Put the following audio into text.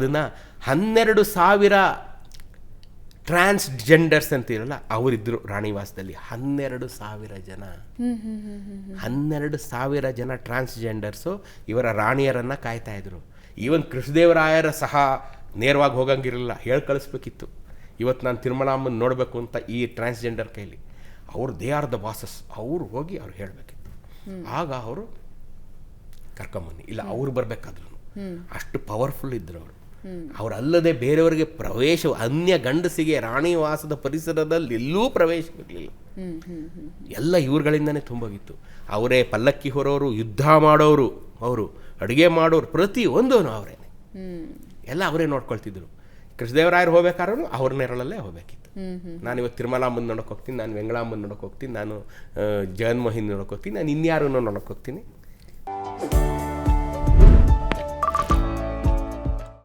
ಅದನ್ನ ಹನ್ನೆರಡು ಸಾವಿರ ಟ್ರಾನ್ಸ್ಜೆಂಡರ್ಸ್ ಅಂತಿರಲ್ಲ ಅವರಿದ್ದರು ರಾಣಿವಾಸದಲ್ಲಿ. ಹನ್ನೆರಡು ಸಾವಿರ ಜನ. ಹನ್ನೆರಡು ಸಾವಿರ ಜನ ಟ್ರಾನ್ಸ್ಜೆಂಡರ್ಸು ಇವರ ರಾಣಿಯರನ್ನು ಕಾಯ್ತಾ ಇದ್ರು. ಈವನ್ ಕೃಷ್ಣದೇವರಾಯರ ಸಹ ನೇರವಾಗಿ ಹೋಗಂಗಿರಲಿಲ್ಲ, ಹೇಳಿ ಕಳಿಸ್ಬೇಕಿತ್ತು. ಇವತ್ತು ನಾನು ತಿರುಮಲಾಮನ್ ನೋಡಬೇಕು ಅಂತ ಈ ಟ್ರಾನ್ಸ್ಜೆಂಡರ್ ಕೈಲಿ. ಅವ್ರು, ದೇ ಆರ್ ದ ಬಾಸಸ್. ಅವ್ರು ಹೋಗಿ ಅವ್ರು ಹೇಳಬೇಕಿತ್ತು. ಆಗ ಅವರು ಕರ್ಕೊಂಬನ್ನಿ. ಇಲ್ಲ, ಅವ್ರು ಬರಬೇಕಾದ್ರು ಅಷ್ಟು ಪವರ್ಫುಲ್ ಇದ್ದರು ಅವರು. ಅವರಲ್ಲದೆ ಬೇರೆಯವರಿಗೆ ಪ್ರವೇಶ, ಅನ್ಯ ಗಂಡಸಿಗೆ, ರಾಣಿವಾಸದ ಪರಿಸರದಲ್ಲಿ ಎಲ್ಲೂ ಪ್ರವೇಶ ಇರಲಿಲ್ಲ. ಎಲ್ಲ ಇವರುಗಳಿಂದನೇ ತುಂಬೋಗಿತ್ತು. ಅವರೇ ಪಲ್ಲಕ್ಕಿ ಹೊರೋರು, ಯುದ್ಧ ಮಾಡೋರು, ಅವರು ಅಡುಗೆ ಮಾಡೋರು ಪ್ರತಿ ಒಂದೂ ಅವರೇ ಎಲ್ಲ ಅವರೇ ನೋಡ್ಕೊಳ್ತಿದ್ರು. ಕೃಷ್ಣದೇವರಾಯರು ಹೋಗ್ಬೇಕಾದ್ರೂ ಅವ್ರ ನೆರಳಲ್ಲೇ ಹೋಗ್ಬೇಕಿತ್ತು. ನಾನು ಇವತ್ತು ತಿರುಮಲಾಂಬನ್ ನೋಡೋಕೆ ಹೋಗ್ತೀನಿ, ನಾನು ವೆಂಗಳಾಂಬನ್ ನೋಡೋಕೆ ಹೋಗ್ತೀನಿ, ನಾನು ಜಗನ್ಮೋಹಿನಿ ನೋಡೋಕೆ ಹೋಗ್ತೀನಿ, ನಾನು ಇನ್ಯಾರನ್ನೂ ನೋಡೋಕೆ ಹೋಗ್ತೀನಿ.